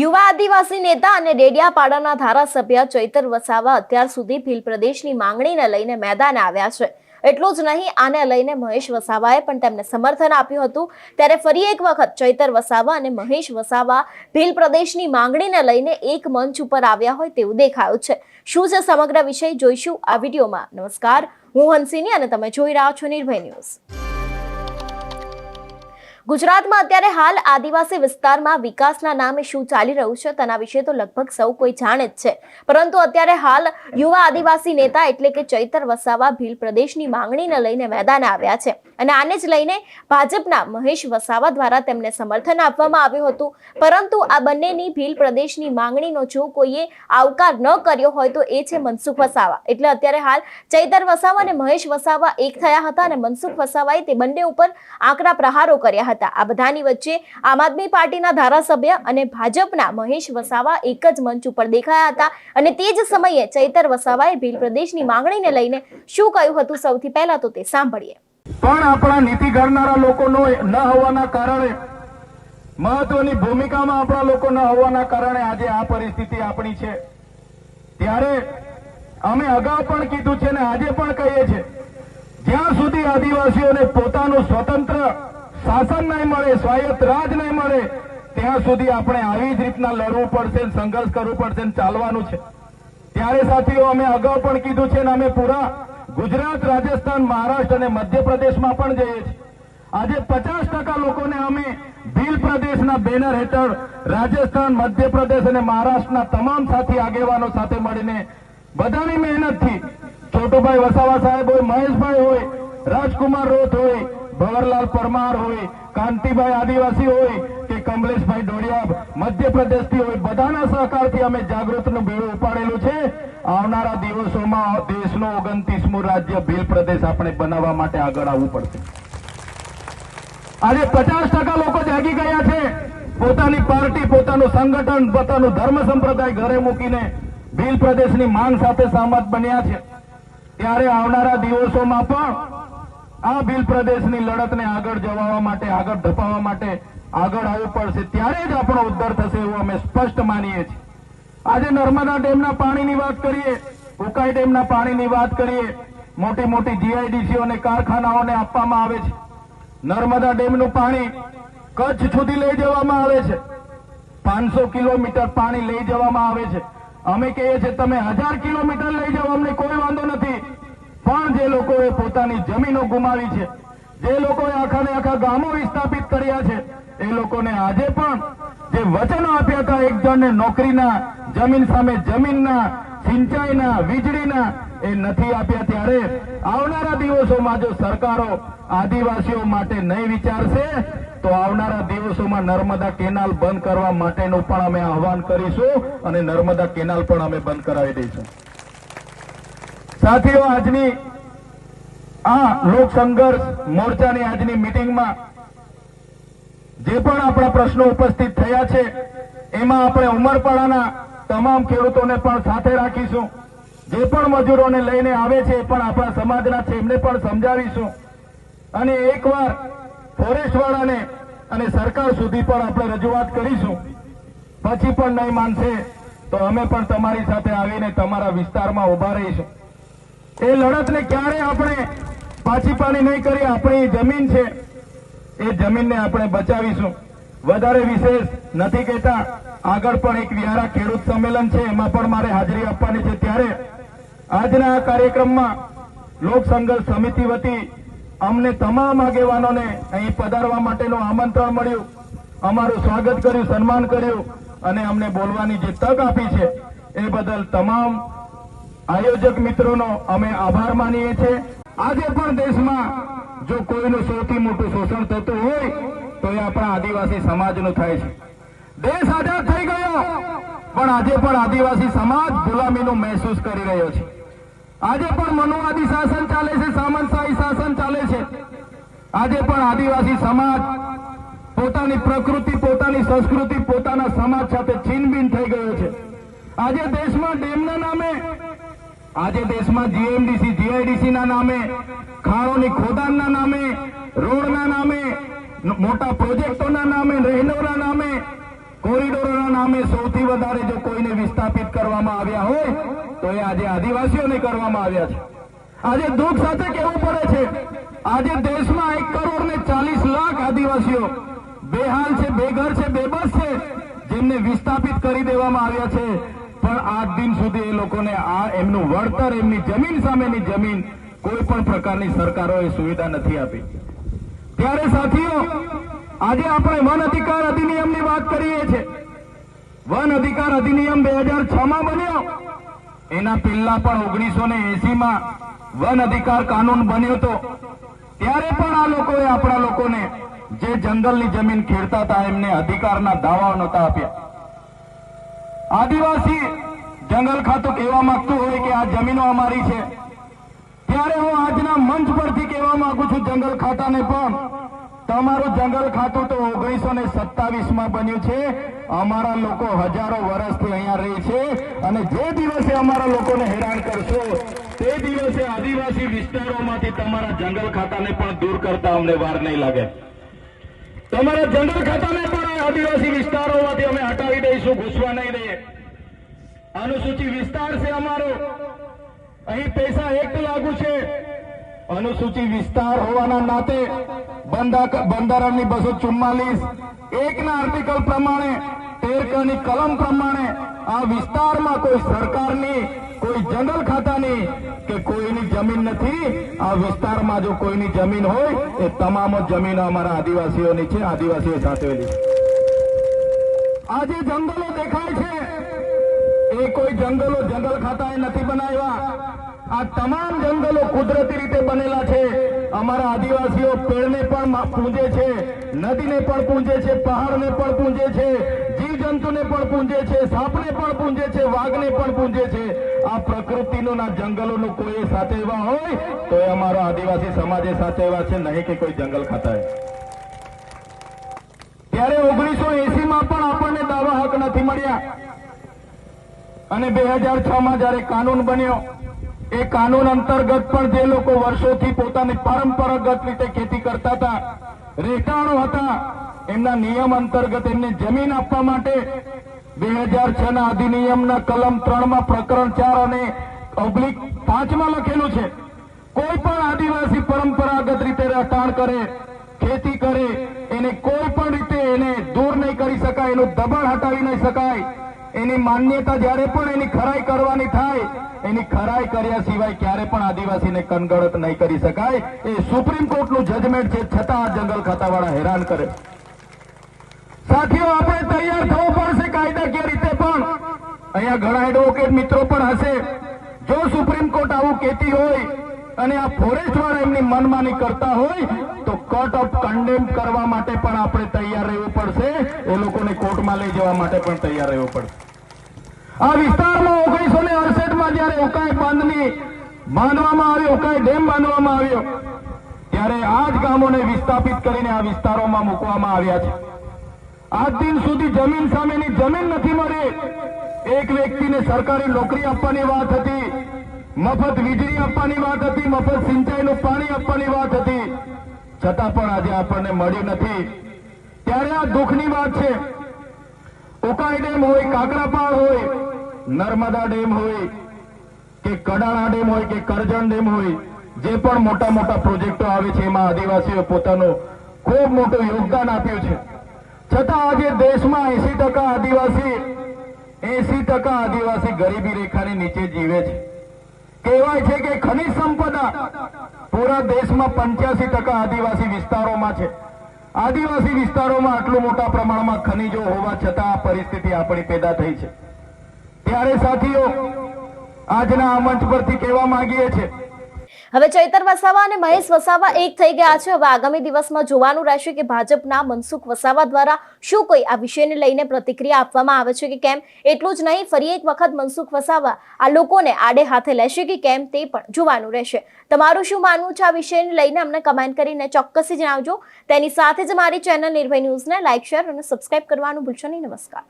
યુવા આદિવાસી નેતા અને ડેડિયાપાડાના ધારાસભ્ય ચૈતર વસાવા અત્યાર સુધી ભીલ પ્રદેશની માંગણીને લઈને મેદાને આવ્યા છે. એટલું જ નહીં, આને લઈને મહેશ વસાવાએ પણ તેમને સમર્થન આપ્યું હતું. ત્યારે ફરી એક વખત ચૈતર વસાવા અને મહેશ વસાવા ભીલ પ્રદેશની માંગણીને લઈને એક મંચ ઉપર આવ્યા હોય તેવું દેખાયું છે. શું છે સમગ્ર વિષય જોઈશું આ વિડીયોમાં. નમસ્કાર, હું હંસિની અને તમે જોઈ રહ્યા છો નિર્ભય ન્યૂઝ. ગુજરાતમાં અત્યારે હાલ આદિવાસી વિસ્તારમાં વિકાસના નામે શું ચાલી રહ્યું છે તેના વિશે તો લગભગ સૌ કોઈ જાણે જ છે. પરંતુ અત્યારે હાલ યુવા આદિવાસી નેતા એટલે કે ચૈતર વસાવા ભીલ પ્રદેશની માંગણીને લઈને મેદાને આવ્યા છે. અને આને જ લઈને ભાજપના મહેશ વસાવા દ્વારા તેમને સમર્થન આપવામાં આવ્યું હતું. પરંતુ આ બંનેની ભીલ પ્રદેશની માંગણીનો જો કોઈએ આવકાર ન કર્યો હોય તો એ છે મનસુખ વસાવા. એટલે અત્યારે હાલ ચૈતર વસાવા અને મહેશ વસાવા એક થયા હતા અને મનસુખ વસાવાએ તે બંને ઉપર આકરા પ્રહારો કર્યા હતા. આ બધાની વચ્ચે આમ આદમી પાર્ટીના ધારાસભ્ય અને ભાજપના મહેશ વસાવા એક જ મંચ ઉપર દેખાયા હતા. અને તે જ સમયે ચૈતર વસાવાએ ભીલ પ્રદેશની માંગણીને લઈને શું કહ્યું હતું સૌથી પહેલા તો તે સાંભળીએ. પણ આપણા નીતિ ઘડનારા લોકોનો ન હોવાના કારણે, મહત્વની ભૂમિકામાં આપણા લોકો ન હોવાના કારણે આજે આ પરિસ્થિતિ આપણી છે. ત્યારે અમે અગાઉ પણ કીધું છે ને આજે પણ કહીએ છીએ, જ્યાં સુધી આદિવાસીઓને પોતાનું સ્વતંત્ર શાસન નહીં મળે, સ્વાયત્ત રાજ નહીં મળે, ત્યાં સુધી આપણે આવી જ રીતના લડવું પડશે સંઘર્ષ કરવું પડશે ચાલવાનું છે. ત્યારે સાથીઓ, અમે અગાઉ પણ કીધું છે ને અમે પૂરા ગુજરાત, રાજસ્થાન, મહારાષ્ટ્ર અને મધ્યપ્રદેશમાં પણ જઈએ છીએ. આજે પચાસ ટકા લોકોને અમે ભીલ પ્રદેશના બેનર હેઠળ રાજસ્થાન, મધ્યપ્રદેશ અને મહારાષ્ટ્રના તમામ સાથી આગેવાનો સાથે મળીને બધાની મહેનતથી, છોટુભાઈ વસાવા સાહેબ હોય, મહેશભાઈ હોય, રાજકુમાર રોથ હોય ભવરલાલ પરમાર હોય, કાંતિભાઈ આદિવાસી હોય કે કમલેશભાઈ ડોડિયા મધ્યપ્રદેશથી હોય, બધાના સહકારથી અમે જાગૃતનું બેડું ઉપાડેલું છે. આવનારા દિવસોમાં દેશનો ઓગણત્રીસમું રાજ્ય ભીલ પ્રદેશ આપણે બનાવવા માટે આગળ આવવું પડશે. આજે પચાસ ટકા લોકો જાગી ગયા છે. પોતાની પાર્ટી, પોતાનું સંગઠન, પોતાનું ધર્મ સંપ્રદાય ઘરે મૂકીને ભીલ પ્રદેશની માંગ સાથે સહમત બન્યા છે. ત્યારે આવનારા દિવસોમાં પણ આ ભીલ પ્રદેશની લડતને આગળ જવા માટે, આગળ ધપાવવા માટે આગળ આવવું પડશે. ત્યારે જ આપણો ઉદ્ધાર થશે એવું અમે સ્પષ્ટ માનીએ છીએ. આજે નર્મદા ડેમના પાણીની વાત કરીએ, ઉકાઈ ડેમના પાણીની વાત કરીએ, મોટી મોટી જીઆઈડીસીઓ અને કારખાનાઓને આપવામાં આવે છે. નર્મદા ડેમનું પાણી કચ્છ સુધી લઈ જવામાં આવે છે. પાંચસો કિલોમીટર પાણી લઈ જવામાં આવે છે. અમે કહીએ છીએ, તમે હજાર કિલોમીટર લઈ જાઓ, અમને કોઈ વાંધો નથી. પણ જે લોકોએ પોતાની જમીનો ગુમાવી છે, જે લોકોએ આખા આખા ગામો વિસ્થાપિત કર્યા છે, એ લોકોને આજે પણ જે વચનો આપ્યા હતા એક જણને નોકરીના, જમીન સામે જમીનના, સિંચાઈના, વીજળીના, એ નથી આપ્યા ત્યારે આવનારા દિવસોમાં જો સરકારો આદિવાસીઓ માટે નહીં વિચારશે, તો આવનારા દિવસોમાં નર્મદા કેનાલ બંધ કરવા માટેનું પણ અમે આહવાન કરીશું અને નર્મદા કેનાલ પણ અમે બંધ કરાવી દઈશું. સાથીઓ, આજની આ લોક સંઘર્ષ મોરચાની આજની મિટિંગમાં જે પણ આપણા પ્રશ્નો ઉપસ્થિત થયા છે, એમાં આપણે ઉમરપાડાના તમામ ખેડૂતોને પણ સાથે રાખીશું. જે પણ મજૂરોને લઈને આવે છે, એ પણ આપણા સમાજના છે, એમને પણ સમજાવીશું. અને એકવાર ફોરેસ્ટવાળાને અને સરકાર સુધી પણ આપણે રજૂઆત કરીશું. પછી પણ નહીં માનશે, તો અમે પણ તમારી સાથે આવીને તમારા વિસ્તારમાં ઊભા રહીશું. એ લડતને ક્યારે આપણે પાછી પાણી નહીં કરી આપણી જમીન છે. એ જમીનને આપણે બચાવીશું. વધારે વિશેષ નથી કહેતા. આગળ પણ એક વ્યારા ખેડૂત સંમેલન છે, એમાં પણ મારે હાજરી આપવાની છે. ત્યારે આજના આ કાર્યક્રમમાં લોક સમિતિ વતી અમને તમામ આગેવાનોને અહીં પધારવા માટેનું આમંત્રણ મળ્યું. અમારું સ્વાગત કર્યું, સન્માન કર્યું અને અમને બોલવાની જે તક આપી છે, એ બદલ તમામ આયોજક મિત્રોનો અમે આભાર માનીએ છીએ. આજે પણ દેશમાં જો કોઈનું સૌથી મોટું શોષણ થતું હોય, તો એ આપણા આદિવાસી સમાજનું થાય છે. દેશ આઝાદ થઈ ગયો, પણ આજે પણ આદિવાસી સમાજ ગુલામીનું મહેસૂસ કરી રહ્યો છે. આજે પણ મનુવાદી શાસન ચાલે છે, સામંતશાહી શાસન ચાલે છે. આજે પણ આદિવાસી સમાજ પોતાની પ્રકૃતિ, પોતાની સંસ્કૃતિ, પોતાના સમાજ સાથે છીનબીન થઈ ગયો છે. આજે દેશમાં ડેમના નામે આજે દેશમાં જીએમડીસી જીઆઈડીસી ના નામે, ખાણોની ખોદાણના નામે, રોડના નામે મોટા પ્રોજેક્ટોના નામે રહેણોના નામે, કોરિડોરોના નામે સૌથી વધારે જો કોઈને વિસ્થાપિત કરવામાં આવ્યા હોય, તો એ આજે આદિવાસીઓને કરવામાં આવ્યા છે. આજે દુઃખ સાથે કહેવું પડે છે, આજે દેશમાં એક કરોડ ને ચાલીસ લાખ આદિવાસીઓ બેહાલ છે, બેઘર છે, બેબસ છે, જેમને વિસ્થાપિત કરી દેવામાં આવ્યા છે. પણ આજ દિન સુધી એ લોકોને આ એમનું વળતર, એમની જમીન સામેની જમીન કોઈ પણ પ્રકારની સરકારોએ સુવિધા નથી આપી. ત્યારે સાથીઓ, આજે આપણે વન અધિકાર અધિનિયમની વાત કરીએ છીએ. વન અધિકાર અધિનિયમ બે હજાર છ માં બન્યો. એના પહેલા પણ ઓગણીસો ને એસી માં વન અધિકાર કાનૂન બન્યો હતો. ત્યારે પણ આ લોકોએ આપણા લોકોને જે જંગલની જમીન ખેડતા હતા, એમને અધિકારના દાવાઓ નહોતા આપ્યા. આદિવાસી જંગલ ખાતું કહેવા માંગતું હોય કે આ જમીનો અમારી છે, ત્યારે હું આજના મંચ પરથી કહેવા માંગુ છું જંગલ ખાતાને પણ. તમારું જંગલ ખાતું તો ઓગણીસો ને સત્તાવીસમાં બન્યું છે. અમારા લોકો હજારો વર્ષથી અહીંયા રહે છે અને જે દિવસે અમારા લોકોને હેરાન કરશો, તે દિવસે આદિવાસી વિસ્તારોમાંથી તમારા જંગલ ખાતાને પણ દૂર કરતા અમને વાર નહીં લાગે. તમારા જંગલ ખાતાને પણ આદિવાસી વિસ્તારોમાંથી અમે હટાવી દઈશું, ઘૂસવા નહીં દઈએ. અનુસૂચિત વિસ્તાર છે અમારો. અહીં પૈસા એક લાગુ છે. અનુસૂચિત વિસ્તાર હોવાના નાતે બંધારણની બસો ચુમ્માલીસ, એકના આર્ટિકલ પ્રમાણે, તેરકની કલમ પ્રમાણે આ વિસ્તારમાં કોઈ સરકારની, કોઈ જંગલ ખાતાની કે કોઈની જમીન નથી. આ વિસ્તારમાં જો કોઈની જમીન હોય, એ તમામ જમીનો અમારા આદિવાસીઓની છે, આદિવાસીઓ સાચવેલી આ જંગલો દેખાય છે. એ કોઈ જંગલો જંગલ ખાતાએ નથી બનાવ્યા. આ તમામ જંગલો કુદરતી રીતે બનેલા છે. અમારા આદિવાસીઓ પેડને પણ પૂંજે છે, નદીને પણ પૂંજે છે, પહાડને પણ પૂંજે છે, જીવજંતુને પણ પૂંજે છે, સાપને પણ પૂંજે છે, વાઘને પણ પૂંજે છે. આ પ્રકૃતિનું ના જંગલોનું કોઈ સાચવવા હોય તો એ અમારો આદિવાસી સમાજે સાચવવા છે, નહીં કે કોઈ જંગલ ખાતાએ. ત્યારે પણ આપણને દાવા હક નથી મળ્યા. અને બે હજાર છ માં જયારે કાનૂન બન્યો, એ કાનૂન અંતર્ગત પણ જે લોકો વર્ષોથી પોતાની પરંપરાગત રીતે ખેતી કરતા હતા રહેઠાણો હતા, એમના નિયમ અંતર્ગત એમને જમીન આપવા માટે બે હજાર છ ના અધિનિયમના કલમ ત્રણમાં પ્રકરણ ચાર અને ઓબ્લિક પાંચમાં લખેલું છે, કોઈ પણ આદિવાસી પરંપરાગત રીતે રહેઠાણ કરે ખેતી કરે, એને કોઈ પણ રીતે એને દૂર નહીં કરી શકાય, એનું દબાણ હટાવી નહીં શકાય. એની માન્યતા જ્યારે પણ એની ખરાઈ કરવાની થાય, એની ખરાઈ કર્યા સિવાય ક્યારે પણ આદિવાસીને કનગડત નહીં કરી શકાય. એ સુપ્રીમ કોર્ટનું જજમેન્ટ છે, છતાં આ જંગલ ખાતાવાળા હેરાન કરે. સાથીઓ, આપણે તૈયાર થવું પડશે કાયદાકીય રીતે પણ. અહીંયા ઘણા એડવોકેટ મિત્રો પણ હશે. જો સુપ્રીમ કોર્ટ આવું કહેતી હોય અને આ ફોરેસ્ટ વાળા એમની મનમાની કરતા હોય, તો કોર્ટ ઓફ કન્ડેમ કરવા માટે પણ આપણે તૈયાર રહેવું પડશે. એ લોકોને કોર્ટમાં લઈ જવા માટે પણ તૈયાર રહેવું પડશે. આ વિસ્તારમાં ઓગણીસો ને અડસઠમાં જયારે ઉકાઈ બાંધની બાંધવામાં આવ્યો ઉકાઈ ડેમ બાંધવામાં આવ્યો, ત્યારે આ જ ગામોને વિસ્થાપિત કરીને આ વિસ્તારોમાં મૂકવામાં આવ્યા છે. આજ દિન સુધી જમીન સામેની જમીન નથી મળી. એક વ્યક્તિને સરકારી નોકરી આપવાની વાત હતી. મફત વીજળી આપવાની વાત હતી, મફત સિંચાઈનું પાણી આપવાની વાત હતી. છતાં પણ આજે આપણને મળ્યું નથી. ત્યારે આ દુઃખની વાત છે. ઉકાઈ ડેમ હોય કાકરાપાળ હોય, નર્મદા ડેમ હોય, કે કડાણા ડેમ હોય, કે કરજણ ડેમ હોય, જે પણ મોટા મોટા પ્રોજેક્ટો આવે છે, એમાં આદિવાસીઓ પોતાનું ખૂબ મોટું યોગદાન આપ્યું છે. છતાં આજે દેશમાં એસી ટકા આદિવાસી એસી ટકા આદિવાસી ગરીબી રેખાની નીચે જીવે છે. કહેવાય છે કે ખનિજ સંપદા પૂરા દેશમાં પંચ્યાસી ટકા આદિવાસી વિસ્તારોમાં છે. આદિવાસી વિસ્તારોમાં આટલું મોટા પ્રમાણમાં ખનિજો હોવા છતાં આ પરિસ્થિતિ આપણી પેદા થઈ છે. ત્યારે સાથીઓ, આજના આ મંચ પરથી કહેવા માંગીએ છીએ હવે ચૈતર વસાવા અને મહેશ વસાવા એક થઈ ગયા છે. હવે આગામી દિવસમાં જોવાનું રહેશે કે ભાજપના મનસુખ વસાવા દ્વારા શું કોઈ આ વિષયને લઈને પ્રતિક્રિયા આપવામાં આવે છે કે કેમ? એટલું જ નહીં, ફરી એક વખત મનસુખ વસાવા આ લોકોને આડે હાથે લેશે કે કેમ તે પણ જોવાનું રહેશે. તમારું શું માનવું છે આ વિષયને લઈને? અમને કમેન્ટ કરીને ચોક્કસથી જણાવજો. તેની સાથે જ મારી ચેનલ નિર્ભય ન્યૂઝને લાઇક શેર અને સબસ્ક્રાઇબ કરવાનું ભૂલશો નહીં. નમસ્કાર.